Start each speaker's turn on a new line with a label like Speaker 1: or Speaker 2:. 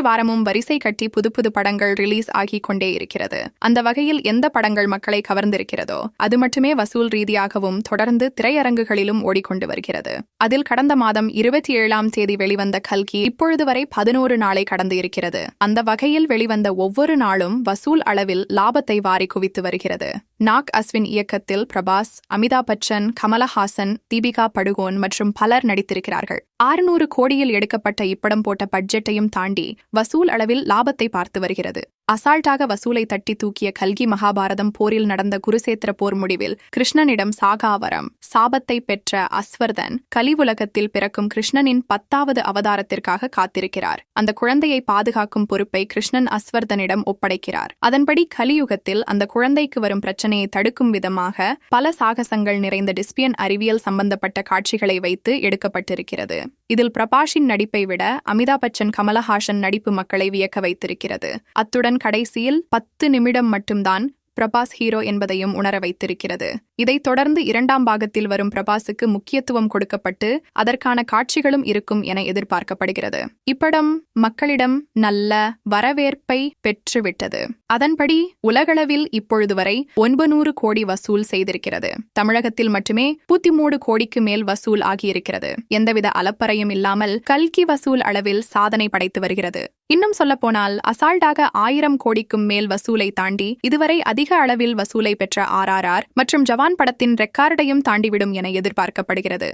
Speaker 1: ஒவ்வொரு வாரமும் வரிசை கட்டி புது புது படங்கள் ரிலீஸ் ஆகிக் கொண்டே இருக்கிறது. அந்த வகையில் எந்த படங்கள் மக்களை கவர்ந்திருக்கிறதோ அது மட்டுமே வசூல் ரீதியாகவும் தொடர்ந்து திரையரங்குகளிலும் ஓடிக்கொண்டு வருகிறது. அதில் கடந்த மாதம் இருபத்தி ஏழாம் தேதி வெளிவந்த கல்கி இப்பொழுது வரை பதினோரு நாளை கடந்து இருக்கிறது. அந்த வகையில் வெளிவந்த ஒவ்வொரு நாளும் வசூல் அளவில் லாபத்தை வாரி குவித்து வருகிறது. நாக் அஸ்வின் இயக்கத்தில் பிரபாஸ் அமிதாப் பச்சன் கமலஹாசன் தீபிகா படுகோன் மற்றும் பலர் நடித்திருக்கிறார்கள். ஆறுநூறு கோடியில் எடுக்கப்பட்ட இப்படம் போட்ட பட்ஜெட்டையும் தாண்டி வசூல் அளவில் லாபத்தை பார்த்து வருகிறது. அசால்ட்டாக வசூலை தட்டி தூக்கிய கல்கி மகாபாரதம் போரில் நடந்த குருசேத்திர போர் முடிவில் கிருஷ்ணனிடம் சாகாவரம். சாபத்தை பெற்ற அஸ்வர்தன் கலிவுலகத்தில் பிறக்கும் கிருஷ்ணனின் பத்தாவது அவதாரத்திற்காக காத்திருக்கிறார். அந்த குழந்தையை பாதுகாக்கும் பொறுப்பை கிருஷ்ணன் அஸ்வர்தனிடம் ஒப்படைக்கிறார். அதன்படி கலியுகத்தில் அந்த குழந்தைக்கு வரும் பிரச்சனையை தடுக்கும் விதமாக பல சாகசங்கள் நிறைந்த டிஸ்பியன் அறிவியல் சம்பந்தப்பட்ட காட்சிகளை வைத்து எடுக்கப்பட்டிருக்கிறது. இதில் பிரபாஷின் நடிப்பை விட அமிதாப் பச்சன் கமலஹாசன் நடிப்பு மக்களை வியக்க வைத்திருக்கிறது. அத்துடன் கடைசியில் பத்து நிமிடம் மட்டும்தான் பிரபாஸ் ஹீரோ என்பதையும் உணர வைத்திருக்கிறது. இதைத் தொடர்ந்து இரண்டாம் பாகத்தில் வரும் பிரபாஸுக்கு முக்கியத்துவம் கொடுக்கப்பட்டு அதற்கான காட்சிகளும் இருக்கும் என எதிர்பார்க்கப்படுகிறது. இப்படம் மக்களிடம் நல்ல வரவேற்பை பெற்றுவிட்டது. அதன்படி உலகளவில் இப்பொழுது வரை ஒன்பநூறு கோடி வசூல் செய்திருக்கிறது. தமிழகத்தில் மட்டுமே மூடு கோடிக்கு மேல் வசூல் ஆகியிருக்கிறது. எந்தவித அலப்பறையும் இல்லாமல் கல்கி வசூல் அளவில் சாதனை படைத்து வருகிறது. இன்னும் சொல்லப்போனால் அசால்டாக ஆயிரம் கோடிக்கும் மேல் வசூலை தாண்டி இதுவரை அதிக அளவில் வசூலை பெற்ற ஆர்ஆர்ஆர் மற்றும் ஜவான் படத்தின் ரெக்கார்டையும் தாண்டிவிடும் என எதிர்பார்க்கப்படுகிறது.